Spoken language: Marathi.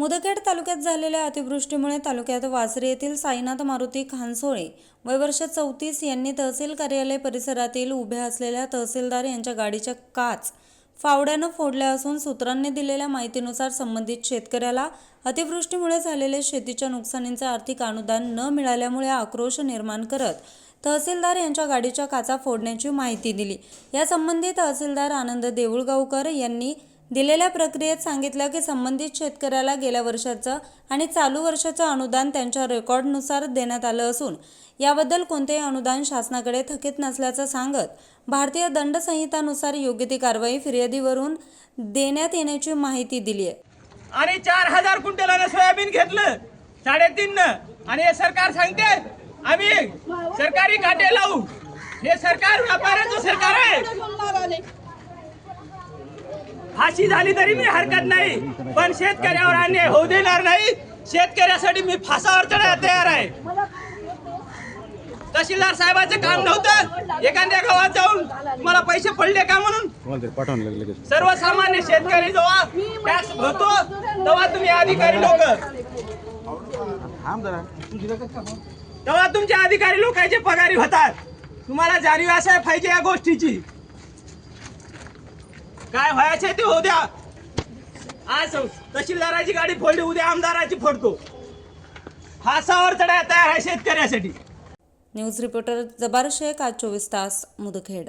मुदखेड तालुक्यात झालेल्या अतिवृष्टीमुळे तालुक्यात वासरी येथील साईनाथ मारुती खानसोळे वय वर्ष चौतीस यांनी तहसील कार्यालय परिसरातील उभ्या असलेल्या तहसीलदार यांच्या गाडीच्या काच फावड्यानं फोडल्या असून सूत्रांनी दिलेल्या माहितीनुसार संबंधित शेतकऱ्याला अतिवृष्टीमुळे झालेले शेतीच्या नुकसानींचे आर्थिक अनुदान न मिळाल्यामुळे आक्रोश निर्माण करत तहसीलदार यांच्या गाडीच्या काचा फोडण्याची माहिती दिली. यासंबंधी तहसीलदार आनंद देऊळगावकर यांनी दिलेल्या प्रक्रियेत सांगितलं की संबंधित शेतकऱ्याला गेल्या वर्षाचं आणि चालू वर्षाचं अनुदान त्यांच्या रेकॉर्डनुसार देण्यात आलं असून याबद्दल कोणतेही अनुदान शासनाकडे थकीत नसल्याचं सांगत भारतीय दंड संहितानुसार योग्य ती कारवाई फिर्यादीवरून देण्यात येण्याची माहिती दिली आहे. आणि चार हजार क्विंटलानं सोयाबीन घेतलं साडेतीन आणि हे सरकार सांगते आम्ही सरकारी काटे लावू. हे सरकार व्यापाऱ्याचं सरकार आहे. फाशी झाली तरी मी हरकत नाही. पण शेतकऱ्यावर अन्याय होऊ देणार नाही. शेतकऱ्यासाठी मी फासावर चढायला तयार आहे. तहसीलदार साहेबाचं काम नव्हतं. एखाद्या गावात जाऊन मला पैसे पडले का म्हणून? पाठवून सर्वसामान्य शेतकरी जेव्हा टॅक्स भरतो तेव्हा तुम्ही अधिकारी लोक. तेव्हा तुमचे अधिकारी लोकांचे पगारी होतात. तुम्हाला जाणीव असाय पाहिजे या गोष्टीची. काय व्हायचे ते होऊ द्या. आज तहसीलदाराची गाडी फोडली उद्या आमदाराची फोडतो. फासावर चढायला तयार आहे शेतकऱ्यासाठी. न्यूज रिपोर्टर जबार शेख आज चोवीस तास मुदखेड.